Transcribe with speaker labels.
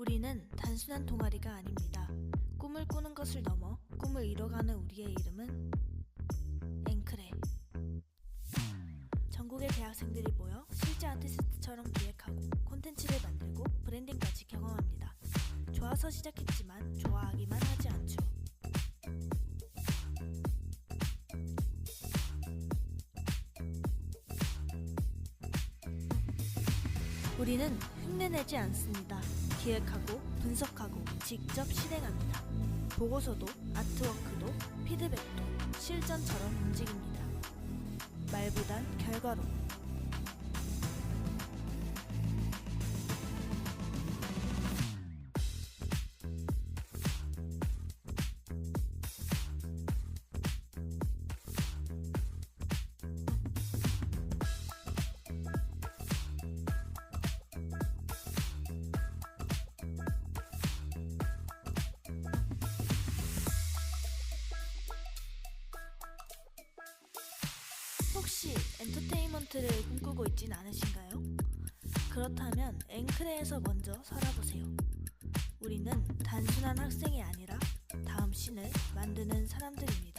Speaker 1: 우리는 단순한 동아리가 아닙니다. 꿈을 꾸는 것을 넘어 꿈을 이뤄가는 우리의 이름은 앵크레. 전국의 대학생들이 모여 실제 아티스트처럼 기획하고 콘텐츠를 만들고 브랜딩까지 경험합니다. 좋아서 시작했지만 좋아하기만 하지 않죠. 우리는 흉내내지 않습니다. 기획하고 분석하고 직접 실행합니다. 보고서도 아트워크도 피드백도 실전처럼 움직입니다. 말보단 결과로. 혹시 엔터테인먼트를 꿈꾸고 있진 않으신가요? 그렇다면 앵크레에서 먼저 살아보세요. 우리는 단순한 학생이 아니라 다음 신을 만드는 사람들입니다.